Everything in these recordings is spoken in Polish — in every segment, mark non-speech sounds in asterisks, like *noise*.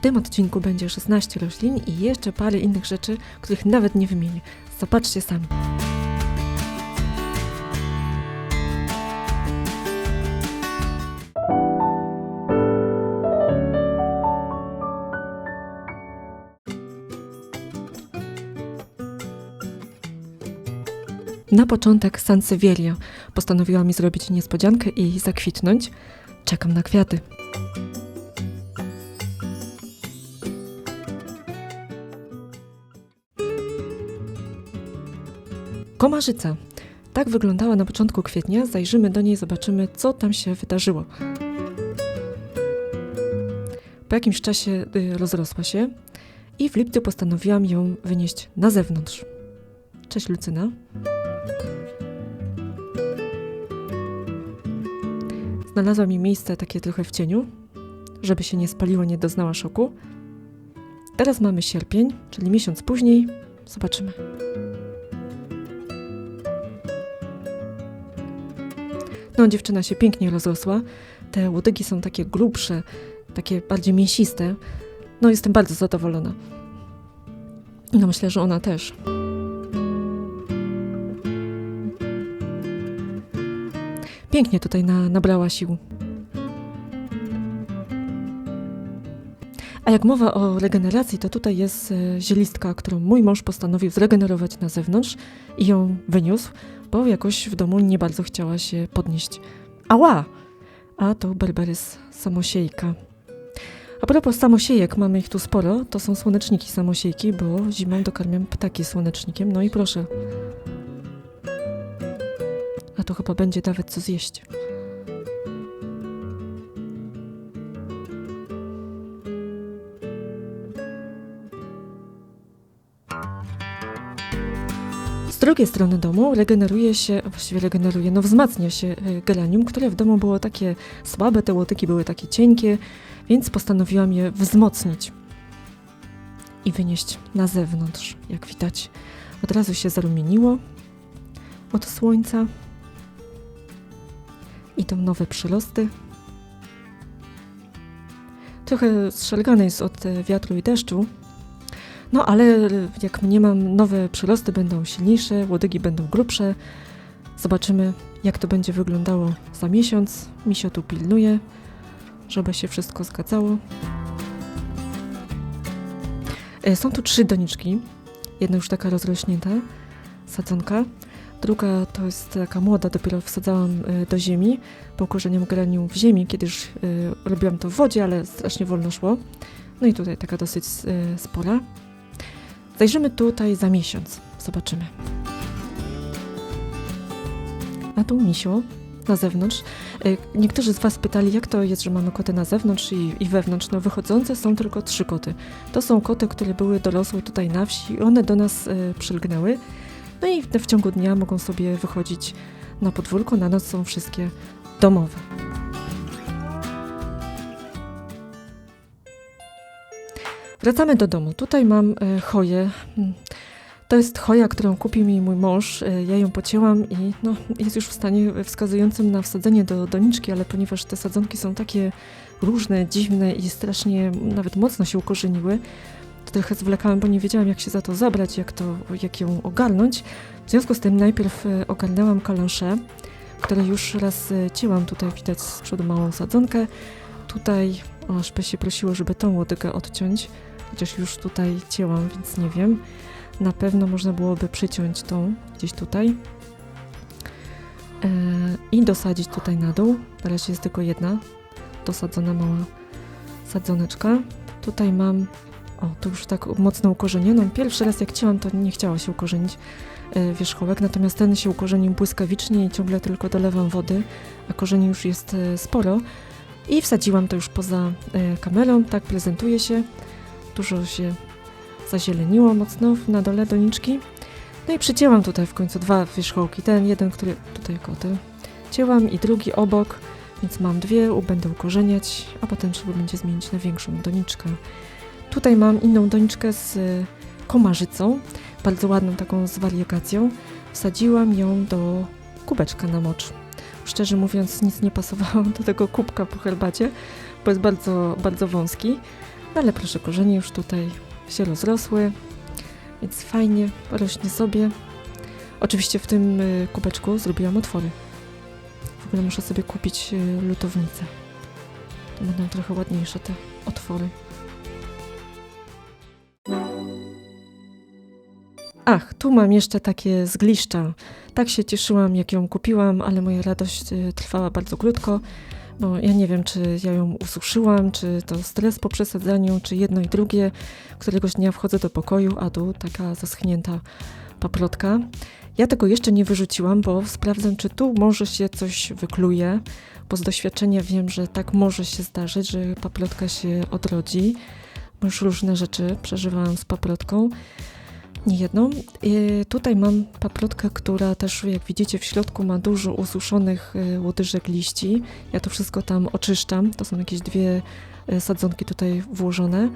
W tym odcinku będzie 16 roślin i jeszcze parę innych rzeczy, których nawet nie wymienię. Zobaczcie sami. Na początek Sansevieria. Postanowiła mi zrobić niespodziankę i zakwitnąć. Czekam na kwiaty. Komarzyca. Tak wyglądała na początku kwietnia. Zajrzymy do niej, zobaczymy, co tam się wydarzyło. Po jakimś czasie y, rozrosła się i w lipcu postanowiłam ją wynieść na zewnątrz. Cześć Lucyna. Znalazła mi miejsce takie trochę w cieniu, żeby się nie spaliło, nie doznała szoku. Teraz mamy sierpień, czyli miesiąc później. Zobaczymy. No, dziewczyna się pięknie rozrosła. Te łodygi są takie grubsze, takie bardziej mięsiste. No, jestem bardzo zadowolona. No, myślę, że ona też. Pięknie tutaj na, nabrała sił. A jak mowa o regeneracji, to tutaj jest e, zielistka, którą mój mąż postanowił zregenerować na zewnątrz i ją wyniósł, bo jakoś w domu nie bardzo chciała się podnieść. Ała! A to berberys samosiejka. A propos samosiejek, mamy ich tu sporo. To są słoneczniki samosiejki, bo zimą dokarmiam ptaki słonecznikiem. No i proszę. A to chyba będzie nawet co zjeść. Drugiej strony domu regeneruje się, właściwie regeneruje, no wzmacnia się e, geranium, które w domu było takie słabe, te łotyki były takie cienkie, więc postanowiłam je wzmocnić i wynieść na zewnątrz. Jak widać, od razu się zarumieniło od słońca. Idą nowe przyrosty. Trochę strzelgane jest od e, wiatru i deszczu, no ale jak mniemam, nowe przyrosty będą silniejsze, łodygi będą grubsze. Zobaczymy, jak to będzie wyglądało za miesiąc. Misio tu pilnuje, żeby się wszystko zgadzało. E, Są tu trzy doniczki. Jedna już taka rozrośnięta, sadzonka. Druga to jest taka młoda, dopiero wsadzałam e, do ziemi, po korzeniom graniu w ziemi, kiedyś e, robiłam to w wodzie, ale strasznie wolno szło. No i tutaj taka dosyć spora. Zajrzymy tutaj za miesiąc. Zobaczymy. A tu misio na zewnątrz. E, Niektórzy z Was pytali, jak to jest, że mamy koty na zewnątrz i, i wewnątrz. No wychodzące są tylko trzy koty. To są koty, które były dorosłe tutaj na wsi i one do nas e, przylgnęły. No i w, w ciągu dnia mogą sobie wychodzić na podwórko. Na noc są wszystkie domowe. Wracamy do domu. Tutaj mam e, choję. Mm, To jest choja, którą kupił mi mój mąż. E, Ja ją pocięłam i no, jest już w stanie wskazującym na wsadzenie do doniczki, ale ponieważ te sadzonki są takie różne, dziwne i strasznie nawet mocno się ukorzeniły, to trochę zwlekałam, bo nie wiedziałam, jak się za to zabrać, jak, to, jak ją ogarnąć. W związku z tym najpierw e, ogarnęłam kalonsze, które już raz cięłam. Tutaj widać z przodu małą sadzonkę. Tutaj aż się prosiło, żeby tą łodygę odciąć, chociaż już tutaj cięłam, więc nie wiem. Na pewno można byłoby przyciąć tą gdzieś tutaj e, i dosadzić tutaj na dół. Na razie jest tylko jedna dosadzona mała sadzoneczka. Tutaj mam, o, tu już tak mocno ukorzenioną. Pierwszy raz jak cięłam, to nie chciała się ukorzenić e, wierzchołek, natomiast ten się ukorzenił błyskawicznie i ciągle tylko dolewam wody, a korzeni już jest e, sporo. I wsadziłam to już poza kamerą, tak prezentuje się. Dużo się zazieleniło mocno na dole doniczki. No i przycięłam tutaj w końcu dwa wierzchołki. Ten jeden, który tutaj koty. Cięłam i drugi obok, więc mam dwie, będę ukorzeniać, a potem trzeba będzie zmienić na większą doniczkę. Tutaj mam inną doniczkę z y, komarzycą, bardzo ładną taką z wariegacją. Wsadziłam ją do kubeczka na mocz. Szczerze mówiąc, nic nie pasowało do tego kubka po herbacie, bo jest bardzo, bardzo wąski. No ale proszę, korzenie już tutaj się rozrosły, więc fajnie rośnie sobie. Oczywiście w tym y, kubeczku zrobiłam otwory. W ogóle muszę sobie kupić y, lutownicę. To będą trochę ładniejsze te otwory. Ach, tu mam jeszcze takie zgliszcza. Tak się cieszyłam, jak ją kupiłam, ale moja radość y, trwała bardzo krótko. Bo ja nie wiem, czy ja ją ususzyłam, czy to stres po przesadzaniu, czy jedno i drugie. Któregoś dnia wchodzę do pokoju, a tu taka zaschnięta paprotka. Ja tego jeszcze nie wyrzuciłam, bo sprawdzam, czy tu może się coś wykluje, bo z doświadczenia wiem, że tak może się zdarzyć, że paprotka się odrodzi. Już różne rzeczy przeżywałam z paprotką. Nie jedną. I tutaj mam paprotkę, która też, jak widzicie, w środku ma dużo ususzonych y, łodyżek liści. Ja to wszystko tam oczyszczam. To są jakieś dwie y, sadzonki tutaj włożone.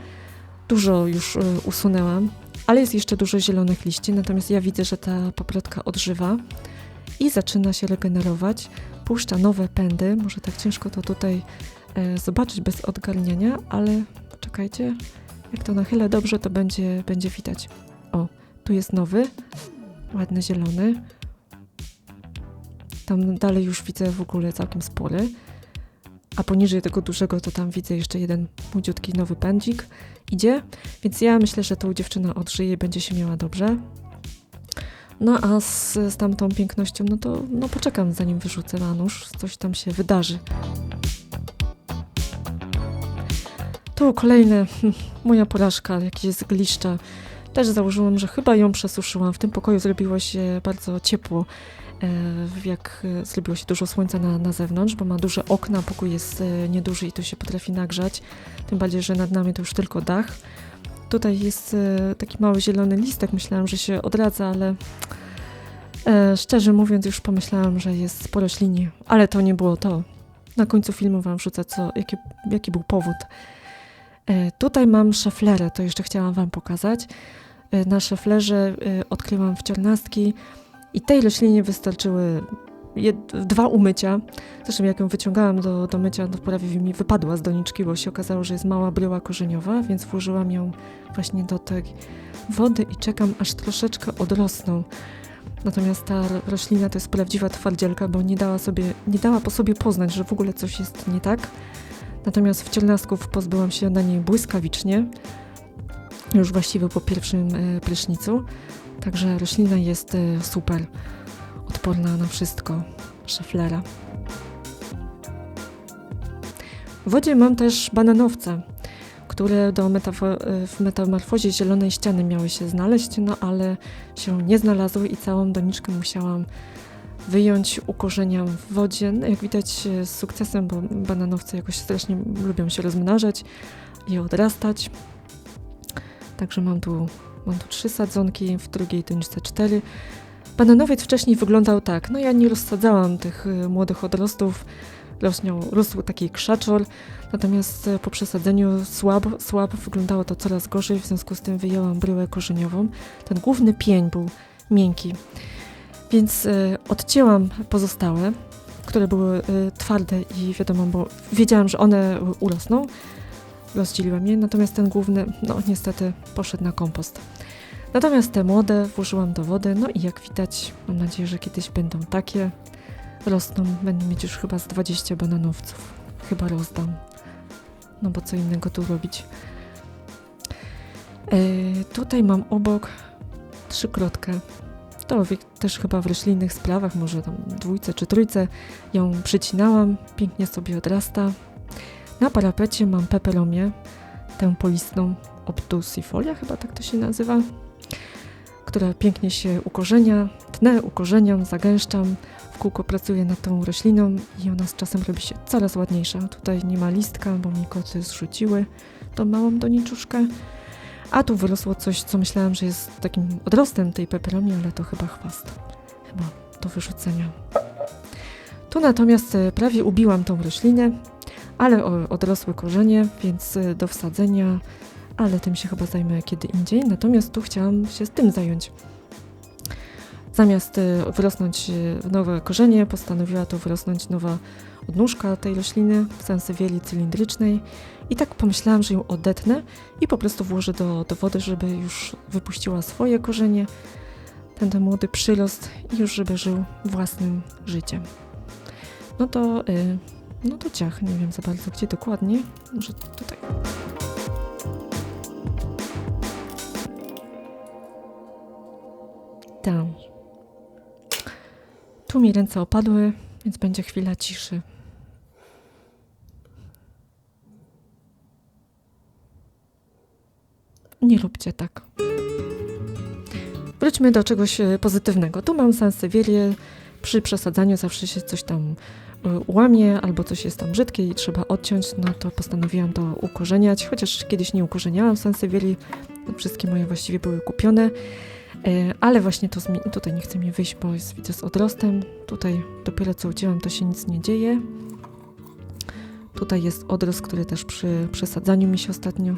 Dużo już y, usunęłam, ale jest jeszcze dużo zielonych liści, natomiast ja widzę, że ta paprotka odżywa i zaczyna się regenerować. Puszcza nowe pędy. Może tak ciężko to tutaj zobaczyć bez odgarniania, ale czekajcie, jak to nachylę dobrze, to będzie, będzie widać. Tu jest nowy, ładny zielony. Tam dalej już widzę w ogóle całkiem spory. A poniżej tego dużego to tam widzę jeszcze jeden młodziutki nowy pędzik idzie. Więc ja myślę, że tą dziewczyna odżyje i będzie się miała dobrze. No a z, z tamtą pięknością, no to no poczekam zanim wyrzucę nóż. Coś tam się wydarzy. Tu kolejne, *laughs* moja porażka, jakieś zgliszcza. Też założyłam, że chyba ją przesuszyłam. W tym pokoju zrobiło się bardzo ciepło, e, jak e, zrobiło się dużo słońca na, na zewnątrz, bo ma duże okna, pokój jest e, nieduży i tu się potrafi nagrzać. Tym bardziej, że nad nami to już tylko dach. Tutaj jest taki mały zielony listek, myślałam, że się odradza, ale szczerze mówiąc już pomyślałam, że jest po roślinie, ale to nie było to. Na końcu filmu wam wrzucę, co, jaki, jaki był powód. Tutaj mam szaflerę, to jeszcze chciałam wam pokazać. Y, na szeflerze y, odkryłam wciornastki i tej roślinie wystarczyły dwa umycia. Zresztą jak ją wyciągałam do, do mycia, to prawie mi wypadła z doniczki, bo się okazało, że jest mała bryła korzeniowa, więc włożyłam ją właśnie do tej wody i czekam, aż troszeczkę odrosną. Natomiast ta roślina to jest prawdziwa twardzielka, bo nie dała, sobie, nie dała po sobie poznać, że w ogóle coś jest nie tak. Natomiast wciornastków pozbyłam się na niej błyskawicznie już właściwie po pierwszym e, prysznicu. Także roślina jest e, super odporna na wszystko. Szeflera. W wodzie mam też bananowce, które do e, w metamorfozie zielonej ściany miały się znaleźć, no ale się nie znalazły i całą doniczkę musiałam wyjąć, ukorzeniam w wodzie. No, jak widać z sukcesem, bo bananowce jakoś strasznie lubią się rozmnażać i odrastać. Także mam tu, mam tu trzy sadzonki, w drugiej toniczce cztery. Bananowiec wcześniej wyglądał tak. No ja nie rozsadzałam tych y, młodych odrostów. Rosniał, rósł taki krzaczor, natomiast y, po przesadzeniu słabo, słabo wyglądało to coraz gorzej, w związku z tym wyjęłam bryłę korzeniową. Ten główny pień był miękki, więc y, odcięłam pozostałe, które były y, twarde i wiadomo, bo wiedziałam, że one urosną rozdzieliłam je, natomiast ten główny, no niestety poszedł na kompost. Natomiast te młode włożyłam do wody, no i jak widać, mam nadzieję, że kiedyś będą takie. Rosną, będę mieć już chyba z 20 bananowców. Chyba rozdam. No bo co innego tu robić. Yy, tutaj mam obok trzykrotkę. To też chyba w roślinnych sprawach, może tam dwójce czy trójce ją przycinałam. Pięknie sobie odrasta. Na parapecie mam peperomię, tę polistną obtusifolia, chyba tak to się nazywa, która pięknie się ukorzenia, tnę, ukorzeniam, zagęszczam, w kółko pracuję nad tą rośliną i ona z czasem robi się coraz ładniejsza. Tutaj nie ma listka, bo mi koty zrzuciły tą małą doniczuszkę. A tu wyrosło coś, co myślałam, że jest takim odrostem tej peperomii, ale to chyba chwast. Chyba do wyrzucenia. Tu natomiast e, prawie ubiłam tą roślinę, ale odrosły korzenie, więc y, do wsadzenia, ale tym się chyba zajmę kiedy indziej. Natomiast tu chciałam się z tym zająć. Zamiast y, wyrosnąć nowe korzenie, postanowiła tu wyrosnąć nowa odnóżka tej rośliny, sansevierii cylindrycznej i tak pomyślałam, że ją odetnę i po prostu włożę do, do wody, żeby już wypuściła swoje korzenie, ten, młody przyrost i już żeby żył własnym życiem. No to, y, no to ciach, nie wiem za bardzo gdzie dokładnie, może tutaj. Tam. Tu mi ręce opadły, więc będzie chwila ciszy. Nie róbcie tak. Wróćmy do czegoś e, pozytywnego. Tu mam sansewierię. Przy przesadzaniu zawsze się coś tam e, łamie, albo coś jest tam brzydkie i trzeba odciąć, no to postanowiłam to ukorzeniać, chociaż kiedyś nie ukorzeniałam sansewierii, wszystkie moje właściwie były kupione, e, ale właśnie to tutaj nie chce mi wyjść, bo jest widzę z odrostem, tutaj dopiero co ucięłam, to się nic nie dzieje. Tutaj jest odrost, który też przy przesadzaniu mi się ostatnio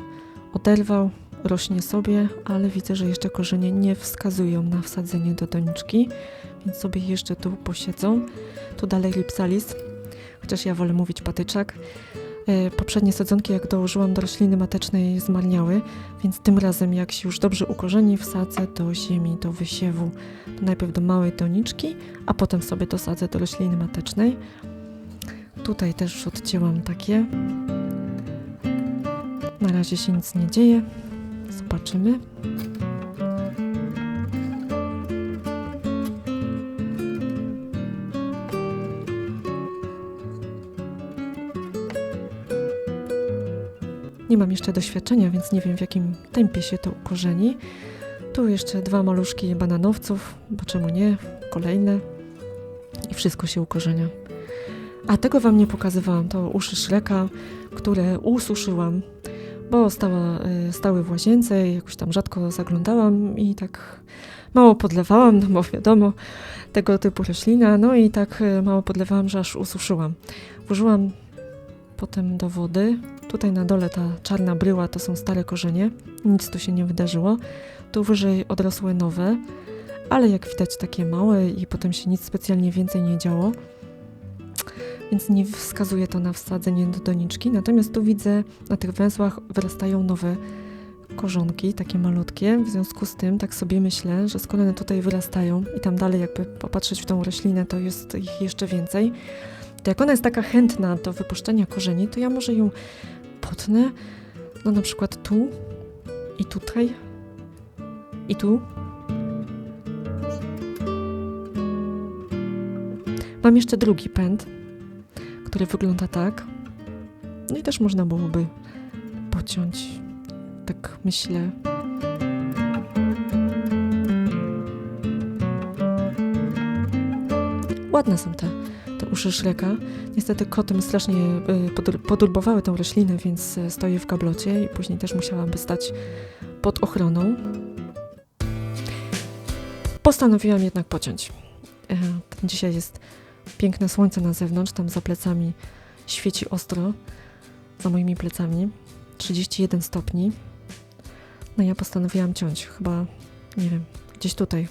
oderwał, rośnie sobie, ale widzę, że jeszcze korzenie nie wskazują na wsadzenie do doniczki, więc sobie jeszcze tu posiedzą. Tu dalej ripsalis, chociaż ja wolę mówić patyczak. E, Poprzednie sadzonki, jak dołożyłam do rośliny matecznej, zmarniały, więc tym razem, jak się już dobrze ukorzeni, wsadzę do ziemi, do wysiewu. Najpierw do małej doniczki, a potem sobie dosadzę do rośliny matecznej. Tutaj też już odcięłam takie. Na razie się nic nie dzieje. Zobaczymy. Nie mam jeszcze doświadczenia, więc nie wiem w jakim tempie się to ukorzeni. Tu jeszcze dwa maluszki bananowców, bo czemu nie? Kolejne. I wszystko się ukorzenia. A tego wam nie pokazywałam. To uszy szreka, które ususzyłam bo stała, y, stały w łazience jakoś tam rzadko zaglądałam i tak mało podlewałam, no bo wiadomo, tego typu roślina, no i tak y, mało podlewałam, że aż ususzyłam. Włożyłam potem do wody, tutaj na dole ta czarna bryła to są stare korzenie, nic tu się nie wydarzyło, tu wyżej odrosły nowe, ale jak widać takie małe i potem się nic specjalnie więcej nie działo więc nie wskazuje to na wsadzenie do doniczki. Natomiast tu widzę, na tych węzłach wyrastają nowe korzonki, takie malutkie. W związku z tym tak sobie myślę, że skoro one tutaj wyrastają i tam dalej jakby popatrzeć w tą roślinę, to jest ich jeszcze więcej, to jak ona jest taka chętna do wypuszczenia korzeni, to ja może ją potnę, no na przykład tu i tutaj i tu. Mam jeszcze drugi pęd, który wygląda tak. No i też można byłoby pociąć, tak myślę. Ładne są te, te uszy szreka. Niestety koty mi strasznie y, podur- podurbowały tą roślinę, więc y, stoję w gablocie i później też musiałam stać pod ochroną. Postanowiłam jednak pociąć. E, Dzisiaj jest piękne słońce na zewnątrz, tam za plecami świeci ostro, za moimi plecami, 31 stopni. No ja postanowiłam ciąć, chyba, nie wiem, gdzieś tutaj.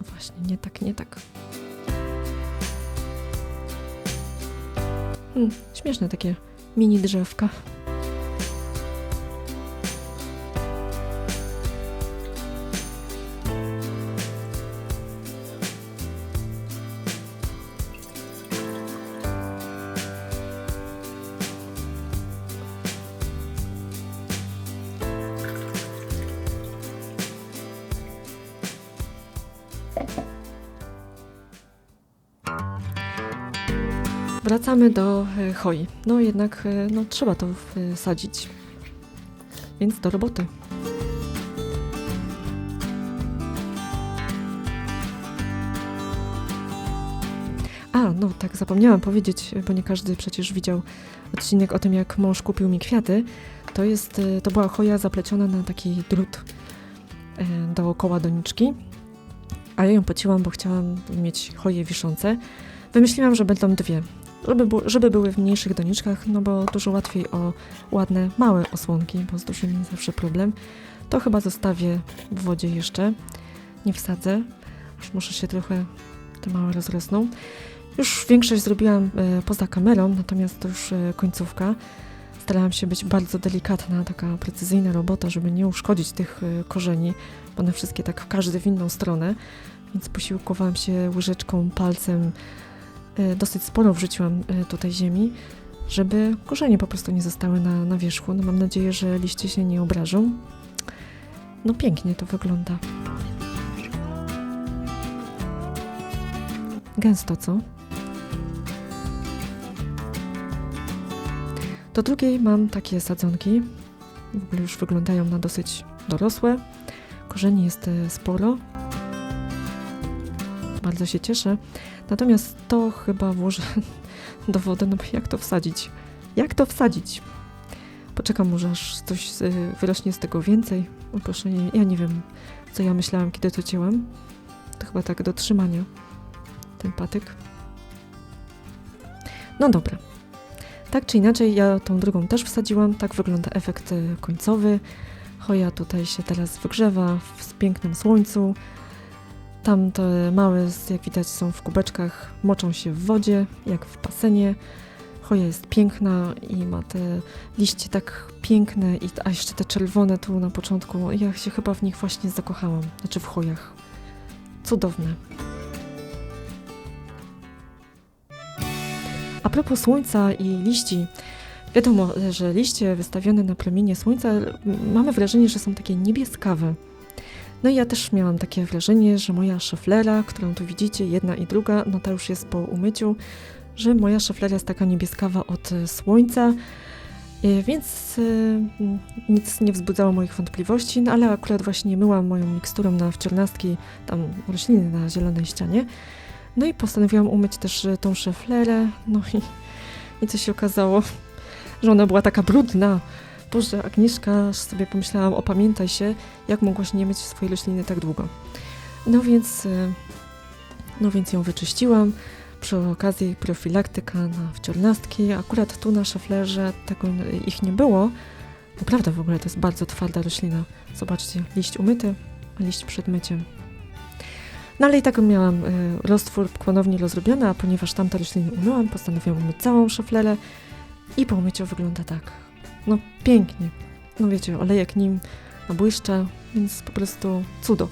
Właśnie, nie tak, nie tak. Hmm, śmieszne takie mini drzewka. Wracamy do e, choi. No jednak e, no, trzeba to wsadzić. Więc do roboty. A no tak, zapomniałam powiedzieć, bo nie każdy przecież widział odcinek o tym, jak mąż kupił mi kwiaty. To jest, y, to była choja zapleciona na taki drut dookoła doniczki. A ja ją pociłam, bo chciałam mieć choje wiszące. Wymyśliłam, że będą dwie, żeby, żeby były w mniejszych doniczkach, no bo dużo łatwiej o ładne, małe osłonki, bo z dużymi zawsze problem. To chyba zostawię w wodzie jeszcze, nie wsadzę, już muszę się trochę te małe rozrosną. Już większość zrobiłam e, poza kamerą, natomiast to już e, końcówka. Starałam się być bardzo delikatna, taka precyzyjna robota, żeby nie uszkodzić tych e, korzeni, bo one wszystkie tak każdy w inną stronę, więc posiłkowałam się łyżeczką, palcem. E, Dosyć sporo wrzuciłam e, tutaj ziemi, żeby korzenie po prostu nie zostały na, na wierzchu. No mam nadzieję, że liście się nie obrażą. No pięknie to wygląda. Gęsto, co? Do drugiej mam takie sadzonki. W ogóle już wyglądają na dosyć dorosłe. Korzeni jest e, sporo. Bardzo się cieszę. Natomiast to chyba włożę *laughs* do wody, no bo jak to wsadzić? Jak to wsadzić? Poczekam może aż coś e, wyrośnie z tego więcej. O proszę, nie, ja nie wiem, co ja myślałam, kiedy to cięłam. To chyba tak do trzymania ten patyk. No dobra. Tak czy inaczej, ja tą drugą też wsadziłam. Tak wygląda efekt e, końcowy. Choja tutaj się teraz wygrzewa w pięknym słońcu. Tam te małe, jak widać, są w kubeczkach, moczą się w wodzie, jak w basenie. Choja jest piękna i ma te liście tak piękne, i, a jeszcze te czerwone tu na początku. Ja się chyba w nich właśnie zakochałam, znaczy w chojach. Cudowne. A propos słońca i liści, wiadomo, że liście wystawione na promienie słońca mamy wrażenie, że są takie niebieskawe. No i ja też miałam takie wrażenie, że moja szaflera, którą tu widzicie, jedna i druga, no ta już jest po umyciu, że moja szaflera jest taka niebieskawa od e, słońca, e, więc e, nic nie wzbudzało moich wątpliwości, no ale akurat właśnie myłam moją miksturą na wciornastki, tam rośliny na zielonej ścianie, no i postanowiłam umyć też tą szeflerę, no i, i co się okazało, że ona była taka brudna. Boże, Agnieszka, sobie pomyślałam, opamiętaj się, jak mogłaś nie myć swojej rośliny tak długo. No więc, e, no więc ją wyczyściłam. Przy okazji profilaktyka na wciornastki. Akurat tu na szaflerze tego ich nie było. Naprawdę w ogóle to jest bardzo twarda roślina. Zobaczcie, liść umyty, a liść przed myciem. No ale i tak miałam y, roztwór ponownie rozrobiony, a ponieważ tamte rośliny umyłam, postanowiłam umyć całą szaflerę i po umyciu wygląda tak. No pięknie. No wiecie, olejek nim błyszcza, więc po prostu cudo.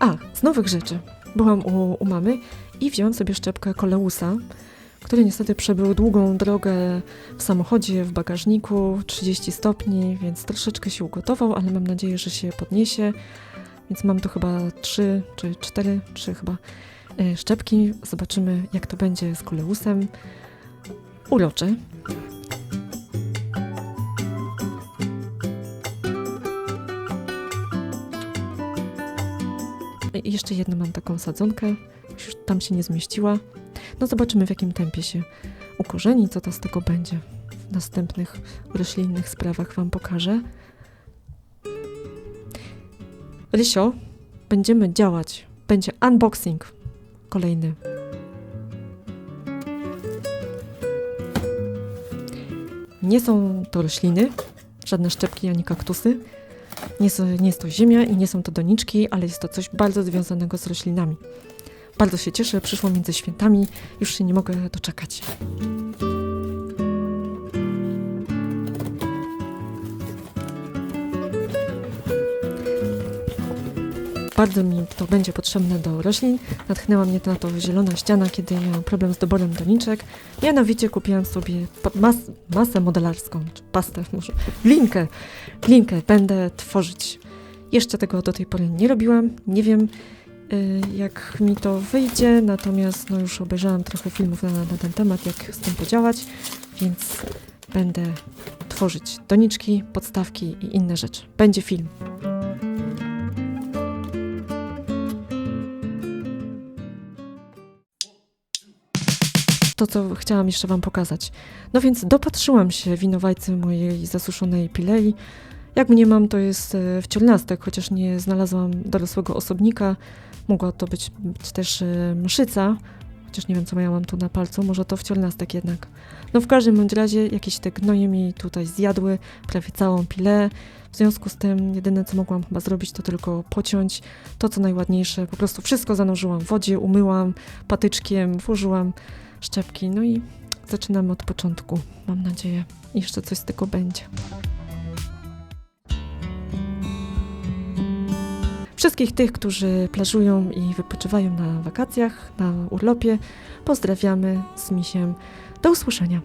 A, z nowych rzeczy. Byłam u, u mamy i wziąłam sobie szczepkę koleusa, który niestety przebył długą drogę w samochodzie, w bagażniku, 30 stopni, więc troszeczkę się ugotował, ale mam nadzieję, że się podniesie. Więc mam tu chyba 3 czy 4, 3 chyba e, szczepki. Zobaczymy, jak to będzie z koleusem. Urocze. I jeszcze jedną mam taką sadzonkę, już tam się nie zmieściła. No zobaczymy w jakim tempie się ukorzeni, co to z tego będzie. W następnych roślinnych sprawach Wam pokażę. Rysio, będziemy działać. Będzie unboxing kolejny. Nie są to rośliny, żadne szczepki ani kaktusy. Nie, są, nie jest to ziemia i nie są to doniczki, ale jest to coś bardzo związanego z roślinami. Bardzo się cieszę, przyszło między świętami, już się nie mogę doczekać. Bardzo mi to będzie potrzebne do roślin. Natchnęła mnie na to zielona ściana, kiedy miałam problem z doborem doniczek. Mianowicie kupiłam sobie mas masę modelarską, czy pastę, może linkę. Linkę będę tworzyć. Jeszcze tego do tej pory nie robiłam. Nie wiem, jak mi to wyjdzie, natomiast no już obejrzałam trochę filmów na, na ten temat, jak z tym podziałać, więc będę tworzyć doniczki, podstawki i inne rzeczy. Będzie film. To, co chciałam jeszcze Wam pokazać. No więc dopatrzyłam się winowajcy mojej zasuszonej pilei. Jak mnie mam, to jest e, wcielnastek, chociaż nie znalazłam dorosłego osobnika. Mogła to być, być też e, mszyca, chociaż nie wiem, co ja mam tu na palcu, może to wcielnastek jednak. No w każdym bądź razie jakieś te gnoje mi tutaj zjadły prawie całą pilę. W związku z tym jedyne, co mogłam chyba zrobić, to tylko pociąć to, co najładniejsze. Po prostu wszystko zanurzyłam w wodzie, umyłam patyczkiem, włożyłam szczepki, no i zaczynamy od początku. Mam nadzieję, jeszcze coś z tego będzie. Wszystkich tych, którzy plażują i wypoczywają na wakacjach, na urlopie, pozdrawiamy z misiem. Do usłyszenia.